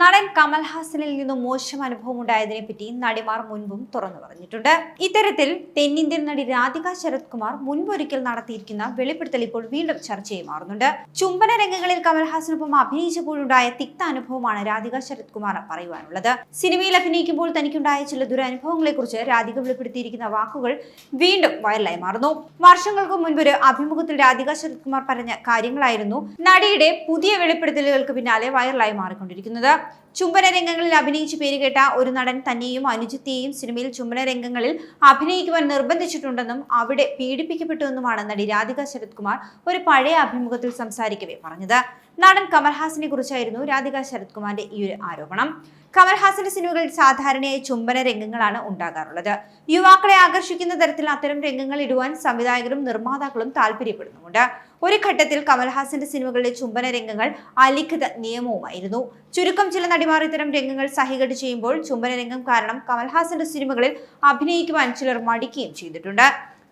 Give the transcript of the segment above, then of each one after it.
നടൻ കമൽഹാസനിൽ നിന്നും മോശം അനുഭവം ഉണ്ടായതിനെ പറ്റി നടിമാർ മുൻപും തുറന്നു പറഞ്ഞിട്ടുണ്ട്. ഇത്തരത്തിൽ തെന്നിന്ത്യൻ നടി രാധിക ശരത് കുമാർ മുൻപൊരിക്കൽ നടത്തിയിരിക്കുന്ന വെളിപ്പെടുത്തൽ ഇപ്പോൾ വീണ്ടും ചർച്ചയായി മാറുന്നുണ്ട്. ചുംബന രംഗങ്ങളിൽ കമൽഹാസനൊപ്പം അഭിനയിച്ചപ്പോഴുണ്ടായ തിക്ത അനുഭവമാണ് രാധിക ശരത് കുമാർ പറയുവാനുള്ളത്. സിനിമയിൽ അഭിനയിക്കുമ്പോൾ തനിക്കുണ്ടായ ചില ദുരനുഭവങ്ങളെ കുറിച്ച് രാധിക വെളിപ്പെടുത്തിയിരിക്കുന്ന വാക്കുകൾ വീണ്ടും വൈറലായി മാറുന്നു. വർഷങ്ങൾക്ക് മുൻപ് ഒരു അഭിമുഖത്തിൽ രാധിക ശരത് കുമാർ പറഞ്ഞ കാര്യങ്ങളായിരുന്നു നടിയുടെ പുതിയ വെളിപ്പെടുത്തലുകൾക്ക് പിന്നാലെ വൈറലായി മാറിക്കൊണ്ടിരിക്കുന്നത്. Tá? ചുംബന രംഗങ്ങളിൽ അഭിനയിച്ച് പേരുകേട്ട ഒരു നടൻ തന്നെയും അനുജിത്തെയും സിനിമയിൽ ചുംബന രംഗങ്ങളിൽ അഭിനയിക്കുവാൻ നിർബന്ധിച്ചിട്ടുണ്ടെന്നും അവിടെ പീഡിപ്പിക്കപ്പെട്ടുവെന്നുമാണ് നടി രാധിക ശരത് കുമാർ ഒരു പഴയ അഭിമുഖത്തിൽ സംസാരിക്കവേ പറഞ്ഞത്. നടൻ കമൽഹാസിനെ കുറിച്ചായിരുന്നു രാധിക ശരത് കുമാറിന്റെ ഈ ഒരു ആരോപണം. കമൽഹാസന്റെ സിനിമകളിൽ സാധാരണയായി ചുംബന രംഗങ്ങളാണ് ഉണ്ടാകാറുള്ളത്. യുവാക്കളെ ആകർഷിക്കുന്ന തരത്തിൽ അത്തരം രംഗങ്ങൾ ഇടുവാൻ സംവിധായകരും നിർമ്മാതാക്കളും താല്പര്യപ്പെടുന്നുമുണ്ട്. ഒരു ഘട്ടത്തിൽ കമൽഹാസന്റെ സിനിമകളിലെ ചുംബന രംഗങ്ങൾ അലിഖിത നിയമവുമായിരുന്നു. ചുരുക്കം ചില നടിമാർ ഇത്തരം രംഗങ്ങൾ സഹികട്ട് ചെയ്യുമ്പോൾ ചുംബന രംഗം കാരണം കമൽഹാസന്റെ സിനിമകളിൽ അഭിനയിക്കുവാൻ ചിലർ മടിക്കുകയും ചെയ്തിട്ടുണ്ട്.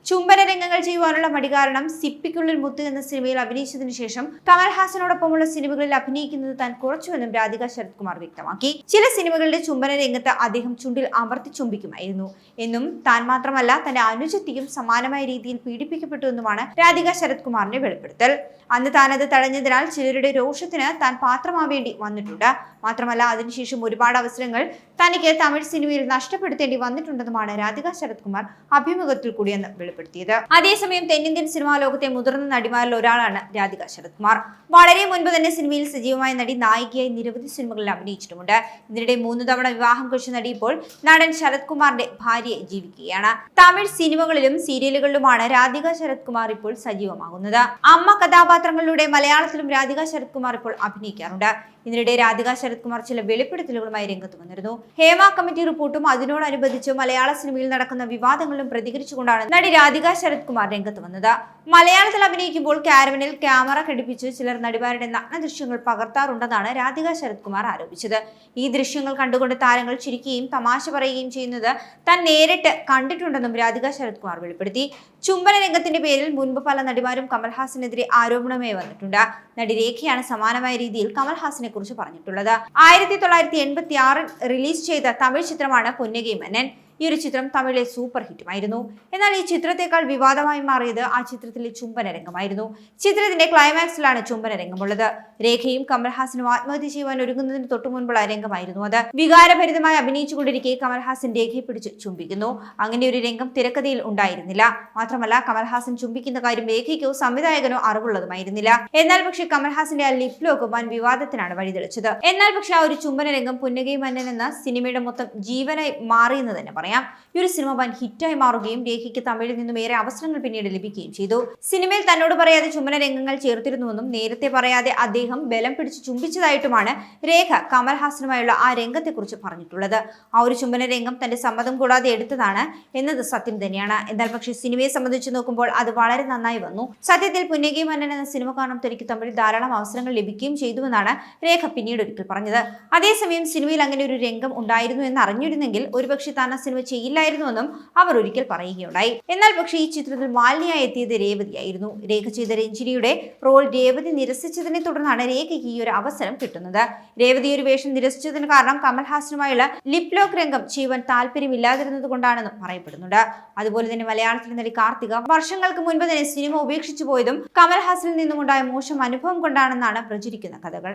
ചുംബന രംഗങ്ങൾ ചെയ്യുവാനുള്ള മടി കാരണം സിപ്പിക്കുള്ളിൽ മുത്തു എന്ന സിനിമയിൽ അഭിനയിച്ചതിനു ശേഷം കമൽഹാസനോടൊപ്പമുള്ള സിനിമകളിൽ അഭിനയിക്കുന്നത് താൻ കുറച്ചുവെന്നും രാധിക ശരത് കുമാർ വ്യക്തമാക്കി. ചില സിനിമകളുടെ ചുംബന രംഗത്ത് അദ്ദേഹം ചുണ്ടിൽ അമർത്തി ചുംബിക്കുമായിരുന്നു. എന്നും താൻ മാത്രമല്ല തന്റെ അനുജത്തിയും സമാനമായ രീതിയിൽ പീഡിപ്പിക്കപ്പെട്ടു എന്നുമാണ് രാധിക ശരത് കുമാറിന്റെ വെളിപ്പെടുത്തൽ. അന്ന് താനത് തടഞ്ഞതിനാൽ ചിലരുടെ രോഷത്തിന് താൻ പാത്രമാവേണ്ടി വന്നിട്ടുണ്ട്. മാത്രമല്ല അതിനുശേഷം ഒരുപാട് അവസരങ്ങൾ തനിക്ക് തമിഴ് സിനിമയിൽ നഷ്ടപ്പെടുത്തേണ്ടി വന്നിട്ടുണ്ടെന്നുമാണ് രാധിക ശരത് കുമാർ അഭിമുഖത്തിൽ കൂടിയെന്ന് വെളിപ്പെടുത്തിയത്. അതേസമയം തെന്നിന്ത്യൻ സിനിമാ ലോകത്തെ മുതിർന്ന നടിമാരിൽ ഒരാളാണ് രാധിക ശരത് കുമാർ വളരെ മുൻപ് തന്നെ സിനിമയിൽ സജീവമായ നടി നായികയായി നിരവധി സിനിമകളിൽ അഭിനയിച്ചിട്ടുമുണ്ട്. ഇതിനിടെ മൂന്ന് തവണ വിവാഹം കഴിച്ച നടി ഇപ്പോൾ നടൻ ശരത് കുമാറിന്റെ ഭാര്യയെ ജീവിക്കുകയാണ്. തമിഴ് സിനിമകളിലും സീരിയലുകളിലുമാണ് രാധിക ശരത് കുമാർ ഇപ്പോൾ സജീവമാകുന്നത്. അമ്മ കഥാപാത്രങ്ങളിലൂടെ മലയാളത്തിലും രാധിക ശരത് കുമാർ ഇപ്പോൾ അഭിനയിക്കാറുണ്ട്. ഇതിനിടെ രാധിക ശരത് കുമാർ ചില വെളിപ്പെടുത്തലുകളുമായി രംഗത്ത് വന്നിരുന്നു. ഹേമ കമ്മിറ്റി റിപ്പോർട്ടും അതിനോടനുബന്ധിച്ച് മലയാള സിനിമയിൽ നടക്കുന്ന വിവാദങ്ങളും പ്രതികരിച്ചുകൊണ്ടാണ് നടി രാധിക ശരത് കുമാർ രംഗത്ത് വന്നത്. മലയാളത്തിൽ അഭിനയിക്കുമ്പോൾ കാരവനിൽ ക്യാമറ ഘടിപ്പിച്ച് ചിലർ നടിമാരുടെ നഗ്ന ദൃശ്യങ്ങൾ പകർത്താറുണ്ടെന്നാണ് രാധിക ശരത് കുമാർ ആരോപിച്ചത്. ഈ ദൃശ്യങ്ങൾ കണ്ടുകൊണ്ട് താരങ്ങൾ ചിരിക്കുകയും തമാശ പറയുകയും ചെയ്യുന്നത് താൻ നേരിട്ട് കണ്ടിട്ടുണ്ടെന്നും രാധിക ശരത് കുമാർ വെളിപ്പെടുത്തി. ചുംബന രംഗത്തിന്റെ പേരിൽ മുൻപ് പല നടിമാരും കമൽഹാസനെതിരെ ആരോപണമേ വന്നിട്ടുണ്ട്. നടി രേഖയാണ് സമാനമായ രീതിയിൽ കമൽഹാസനെ കുറിച്ച് പറഞ്ഞിട്ടുള്ളത്. ആയിരത്തി തൊള്ളായിരത്തി എൺപത്തി ആറിൽ റിലീസ് ചെയ്ത തമിഴ് ചിത്രമാണ് പൊന്നകൈ മന്നൻ ഈ ഒരു ചിത്രം തമിഴിലെ സൂപ്പർ ഹിറ്റുമായിരുന്നു. എന്നാൽ ഈ ചിത്രത്തെക്കാൾ വിവാദമായി മാറിയത് ആ ചിത്രത്തിലെ ചുംബന രംഗമായിരുന്നു ചിത്രത്തിന്റെ ക്ലൈമാക്സിലാണ് ചുംബന രംഗമുള്ളത് രേഖയും കമൽഹാസനും ആത്മഹത്യ ചെയ്യുവാൻ ഒരുങ്ങുന്നതിന് തൊട്ടു മുൻപുള്ള രംഗമായിരുന്നു അത്. വികാരഭരിതമായി അഭിനയിച്ചുകൊണ്ടിരിക്കെ കമൽഹാസൻ രേഖയെ പിടിച്ച് ചുംബിക്കുന്നു. അങ്ങനെ ഒരു രംഗം തിരക്കഥയിൽ ഉണ്ടായിരുന്നില്ല. മാത്രമല്ല കമൽഹാസൻ ചുംബിക്കുന്ന കാര്യം രേഖയ്ക്കോ സംവിധായകനോ അറിവുള്ളതുമായിരുന്നില്ല. എന്നാൽ പക്ഷേ കമൽഹാസന്റെ ആ ലിപ് ലോക്ക് വൻ വിവാദത്തിനാണ് വഴിതെളിച്ചത്. എന്നാൽ പക്ഷേ ആ ഒരു ചുംബന രംഗം പുന്നകൈ മന്നൻ എന്ന സിനിമയുടെ മൊത്തം ജീവനായി മാറിയെന്ന് തന്നെ പറയാം. ഈ ഒരു സിനിമ വൻ ഹിറ്റായി മാറുകയും രേഖയ്ക്ക് തമിഴിൽ നിന്നും ഏറെ അവസരങ്ങൾ പിന്നീട് ലഭിക്കുകയും ചെയ്തു. സിനിമയിൽ തന്നോട് പറയാതെ ചുമന രംഗങ്ങൾ ചേർത്തിരുന്നുവെന്നും നേരത്തെ പറയാതെ അദ്ദേഹം ബലം പിടിച്ച് ചുംബിച്ചതായിട്ടുമാണ് രേഖ കമൽഹാസനുമായുള്ള ആ രംഗത്തെക്കുറിച്ച് പറഞ്ഞിട്ടുള്ളത്. ആ ഒരു ചുംബന രംഗം തന്റെ സമ്മതം കൂടാതെ എടുത്തതാണ് എന്നത് സത്യം തന്നെയാണ്. എന്നാൽ പക്ഷേ സിനിമയെ സംബന്ധിച്ച് നോക്കുമ്പോൾ അത് വളരെ നന്നായി വന്നു. സത്യത്തിൽ പുന്നകി മന്നൻ എന്ന സിനിമ കാണാൻ തനിക്ക് തമിഴിൽ ധാരാളം അവസരങ്ങൾ ലഭിക്കുകയും ചെയ്തുവെന്നാണ് രേഖ പിന്നീട് ഒരിക്കൽ പറഞ്ഞത്. അതേസമയം സിനിമയിൽ അങ്ങനെ ഒരു രംഗം ഉണ്ടായിരുന്നു എന്ന് അറിഞ്ഞിരുന്നെങ്കിൽ ഒരുപക്ഷെ താൻ ആ സിനിമ ചെയ്യില്ലായിരുന്നുവെന്നും അവർ ഒരിക്കൽ പറയുകയുണ്ടായി. എന്നാൽ പക്ഷേ ഈ ചിത്രത്തിൽ മാലിന്യായി എത്തിയത് രേവതിയായിരുന്നു. രേഖ ചെയ്ത രഞ്ജിനിയുടെ റോൾ രേവതി നിരസിച്ചതിനെ തുടർന്നാണ് രേഖയ്ക്ക് ഈ ഒരു അവസരം കിട്ടുന്നത്. രേവതി ഒരു വേഷം നിരസിച്ചതിന് കാരണം കമൽഹാസനുമായുള്ള ലിപ് ലോക്ക് രംഗം ചെയ്യുവാൻ താല്പര്യമില്ലാതിരുന്നത് കൊണ്ടാണെന്നും പറയപ്പെടുന്നുണ്ട്. അതുപോലെ തന്നെ മലയാളത്തിലെ നടി കാർത്തിക വർഷങ്ങൾക്ക് മുൻപ് തന്നെ സിനിമ ഉപേക്ഷിച്ചു പോയതും കമൽഹാസനിൽ നിന്നുമുണ്ടായ മോശം അനുഭവം കൊണ്ടാണെന്നാണ് പ്രചരിക്കുന്ന കഥകൾ.